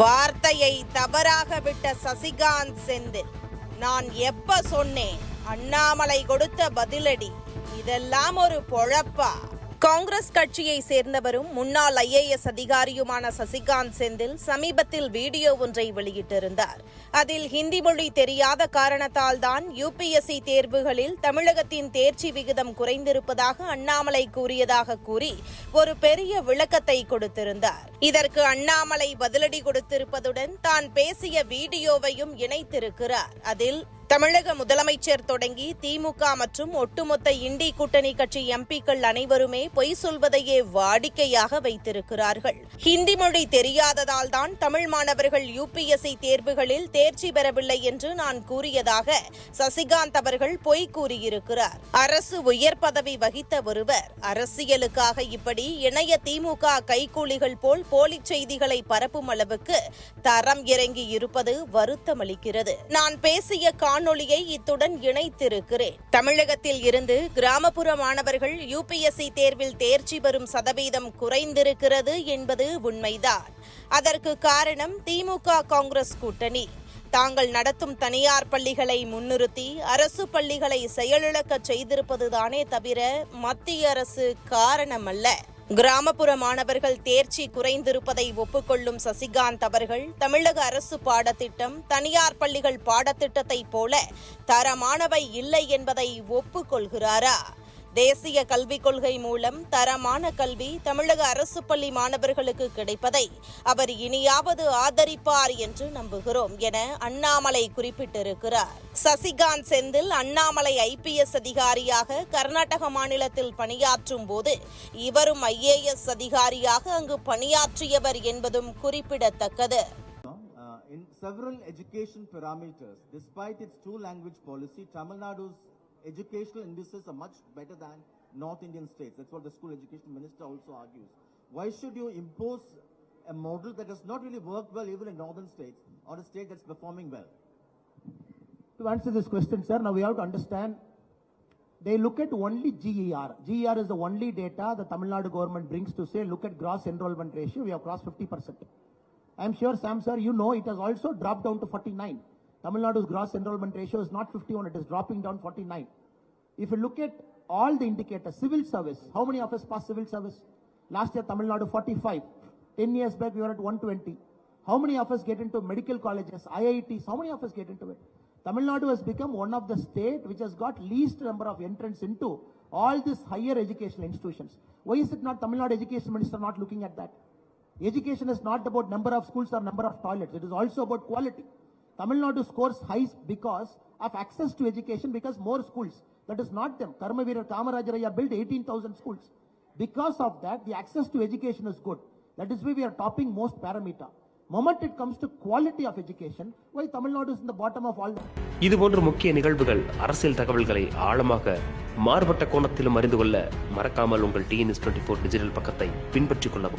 வார்த்தையை தவறாக விட்ட சசிகாந்த் செந்தில். நான் எப்ப சொன்னேன் அண்ணாமலை கொடுத்த பதிலடி இதெல்லாம் ஒரு பொழப்பா? காங்கிரஸ் கட்சியை சேர்ந்தவரும் முன்னாள் ஐஏஎஸ் அதிகாரியுமான சசிகாந்த் செந்தில் சமீபத்தில் வீடியோ ஒன்றை வெளியிட்டிருந்தார். அதில் ஹிந்தி மொழி தெரியாத காரணத்தால் தான் யுபிஎஸ்சி தேர்வுகளில் தமிழகத்தின் தேர்ச்சி விகிதம் குறைந்திருப்பதாக அண்ணாமலை கூறியதாக கூறி ஒரு பெரிய விளக்கத்தை கொடுத்திருந்தார். இதற்கு அண்ணாமலை பதிலடி கொடுத்திருப்பதுடன் தான் பேசிய வீடியோவையும் இணைத்திருக்கிறார். அதில் தமிழக முதலமைச்சர் தொடங்கி திமுக மற்றும் ஒட்டுமொத்த இண்டி கூட்டணி கட்சி எம்பிக்கள் அனைவருமே பொய் சொல்வதையே வாடிக்கையாக வைத்திருக்கிறார்கள். ஹிந்தி மொழி தெரியாததால் தான் தமிழ் மாணவர்கள் யுபிஎஸ்சி தேர்வுகளில் தேர்ச்சி பெறவில்லை என்று நான் கூறியதாக சசிகாந்த் அவர்கள் பொய் கூறியிருக்கிறார். அரசு உயர் பதவி வகித்த ஒருவர் அரசியலுக்காக இப்படி இணைய திமுக கைக்கூலிகள் போல் போலி செய்திகளை பரப்பும் அளவுக்கு தரம் இறங்கி இருப்பது வருத்தமளிக்கிறது. நான் பேசிய காணொளியை இத்துடன் இணைத்திருக்கிறேன். தமிழகத்தில் இருந்து கிராமப்புற மாணவர்கள் யுபிஎஸ்சி தேர்வில் தேர்ச்சி பெறும் சதவீதம் குறைந்திருக்கிறது என்பது உண்மைதான். அதற்கு காரணம் திமுக காங்கிரஸ் கூட்டணி. தாங்கள் நடத்தும் தனியார் பள்ளிகளை முன்னிறுத்தி அரசு பள்ளிகளை செயலிழக்கச் செய்திருப்பதுதானே தவிர மத்திய அரசு காரணமல்ல. கிராமப்புற மாணவர்கள் தேர்ச்சி குறைந்திருப்பதை ஒப்புக்கொள்ளும் சசிகாந்த் அவர்கள் தமிழக அரசு பாடத்திட்டம் தனியார் பள்ளிகள் பாடத்திட்டத்தைப் போல தரமானவை இல்லை என்பதை ஒப்புக்கொள்கிறாரா? தேசிய கல்விக் கொள்கை மூலம் தரமான கல்வி தமிழக அரசு பள்ளி மாணவர்களுக்கு கிடைப்பதை அவர் இனியாவது ஆதரிப்பார் என்று நம்புகிறோம் என அண்ணாமலை குறிப்பிட்டிருக்கிறார். சசிகாந்த் செந்தில் அண்ணாமலை ஐபிஎஸ் அதிகாரியாக கர்நாடக மாநிலத்தில் பணியாற்றும் போது இவரும் ஐஏஎஸ் அதிகாரியாக அங்கு பணியாற்றியவர் என்பதும் குறிப்பிடத்தக்கது. Uh, in several education parameters, despite its two language policy, Tamil Nadu's educational indices are much better than North Indian states. That's what the school education minister also argues. Why should you impose a model that has not really worked well even in northern states or a state that's performing well? To answer this question, sir, now we have to understand, they look at only GER. GER is the only data the Tamil Nadu government brings to say, look at gross enrollment ratio, we have crossed 50%. I'm sure, Sam, sir, you know it has also dropped down to 49. Tamil Nadu's gross enrollment ratio is not 51, it is dropping down 49. If you look at all the indicators, civil service, how many of us passed civil service? Last year, Tamil Nadu 45. 10 years back, we were at 120. How many of us get into medical colleges, IITs? How many of us get into it? Tamil Nadu has become one of the state which has got least number of entrants into all these higher educational institutions. Why is it not Tamil Nadu education minister not looking at that? Education is not about number of schools or number of toilets. It is also about quality. Tamil Nadu scores high because of access to education because more schools. That is not them. Karmaveer Kamarajaraya built 18,000 schools. Because of that, the access to education is good. That is why we are topping most parameter. Moment it comes to quality of education, why Tamil Nadu is in the bottom of all. இதுபோன்ற முக்கிய நிகழ்வுகள் அரசியல் தகவல்களை ஆழமாக மாறுபட்ட கோணத்திலும் அறிந்து கொள்ள மறக்காமல் உங்கள் டிஎன்எஸ் டுவெண்ட்டி ஃபோர் டிஜிட்டல் பக்கத்தை பின்பற்றிக் கொள்ளவும்